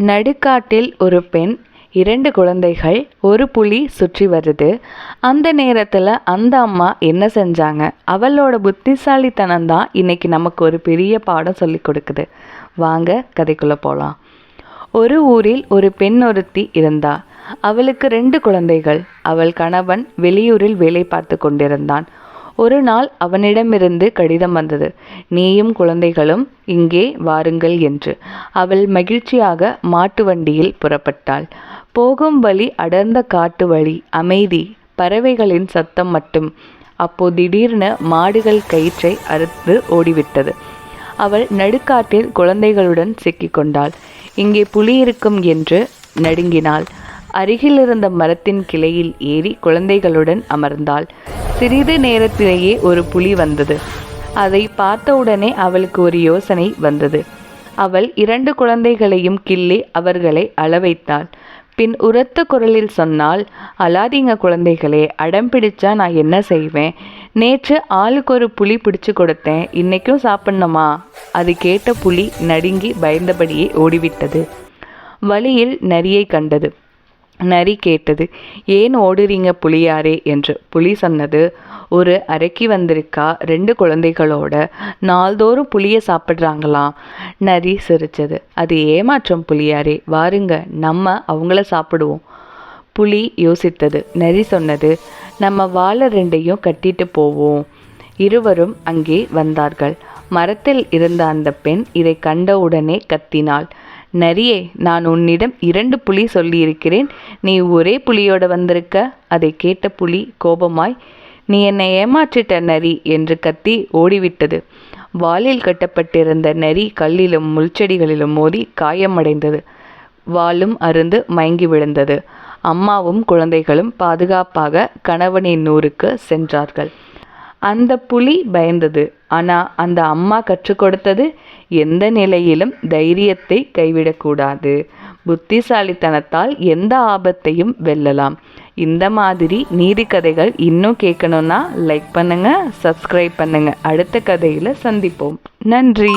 நடுக்காட்டில் ஒரு பெண் இரண்டு குழந்தைகள் ஒரு புலி சுற்றி வருது. அந்த நேரத்தில் அந்த அம்மா என்ன செஞ்சாங்க? அவளோட புத்திசாலித்தனம் தான் இன்னைக்கு நமக்கு ஒரு பெரிய பாடம் சொல்லி கொடுக்குது. வாங்க கதைக்குள்ளே போகலாம் ஒரு ஊரில் ஒரு பெண் ஒருத்தி இருந்தா. அவளுக்கு ரெண்டு குழந்தைகள். அவள் கணவன் வெளியூரில் வேலை பார்த்து கொண்டிருந்தான். ஒரு நாள் அவனிடமிருந்து கடிதம் வந்தது. நீயும் குழந்தைகளும் இங்கே வாருங்கள் என்று. அவள் மகிழ்ச்சியாக மாட்டு வண்டியில் புறப்பட்டாள். போகும் வழி அடர்ந்த காட்டு வழி அமைதி பறவைகளின் சத்தம் மட்டும் அப்போ திடீர்னு மாடுகள் கயிற்றை அறுத்து ஓடிவிட்டது. அவள் நடுக்காட்டில் குழந்தைகளுடன் சிக்கிக்கொண்டாள். இங்கே புலி இருக்கும் என்று நடுங்கினாள். அருகில் இருந்த மரத்தின் கிளையில் ஏறி குழந்தைகளுடன் அமர்ந்தாள். சிறிது நேரத்திலேயே ஒரு புலி வந்தது. அதை பார்த்தவுடனே அவளுக்கு ஒரு யோசனை வந்தது. அவள் இரண்டு குழந்தைகளையும் கிள்ளி அவர்களை அளவைத்தாள். பின் உரத்த குரலில் சொன்னால் அழாதீங்க குழந்தைகளே அடம் பிடிச்சா நான் என்ன செய்வேன்? நேற்று ஆளுக்கு ஒரு புலி பிடிச்சு கொடுத்தேன். இன்னைக்கும் சாப்பிடணுமா? அது கேட்ட புலி நடுங்கி பயந்தபடியே ஓடிவிட்டது. வழியில் நரியை கண்டது. நரி கேட்டது. ஏன் ஓடுறீங்க புலியாரே? என்று. புலி சொன்னது ஒரு அரைக்கி வந்திருக்கா ரெண்டு குழந்தைகளோட. நாள்தோறும் புளியை சாப்பிட்றாங்களாம் நரி சிரிச்சது அது ஏமாற்றம் புலியாரே. வாருங்க நம்ம அவங்கள சாப்பிடுவோம். புலி யோசித்தது நரி சொன்னது நம்ம வாழை ரெண்டையும் கட்டிட்டு போவோம். இருவரும் அங்கே வந்தார்கள். மரத்தில் இருந்த அந்த பெண் இதை கண்டவுடனே கத்தினாள். நரியே நான் உன்னிடம் இரண்டு புலி சொல்லியிருக்கிறேன். நீ ஒரே புலியோட வந்திருக்க அதை கேட்ட புலி கோபமாய் நீ என்னை ஏமாற்றிட்ட நரி என்று கத்தி ஓடிவிட்டது. வாலில் கட்டப்பட்டிருந்த நரி கல்லிலும் முள்செடிகளிலும் மோதி காயமடைந்தது. வாலும் அருந்து மயங்கி விழுந்தது. அம்மாவும் குழந்தைகளும் பாதுகாப்பாக கணவனின் நூறுக்கு சென்றார்கள். அந்த புலி பயந்தது. ஆனால் அந்த அம்மா கற்றுக் கொடுத்தது எந்த நிலையிலும் தைரியத்தை கைவிடக்கூடாது. புத்திசாலித்தனத்தால் எந்த ஆபத்தையும் வெல்லலாம். இந்த மாதிரி நீதி கதைகள் இன்னும் கேட்கணுன்னா லைக் பண்ணுங்கள் சப்ஸ்கிரைப் பண்ணுங்கள் அடுத்த கதையில் சந்திப்போம். நன்றி.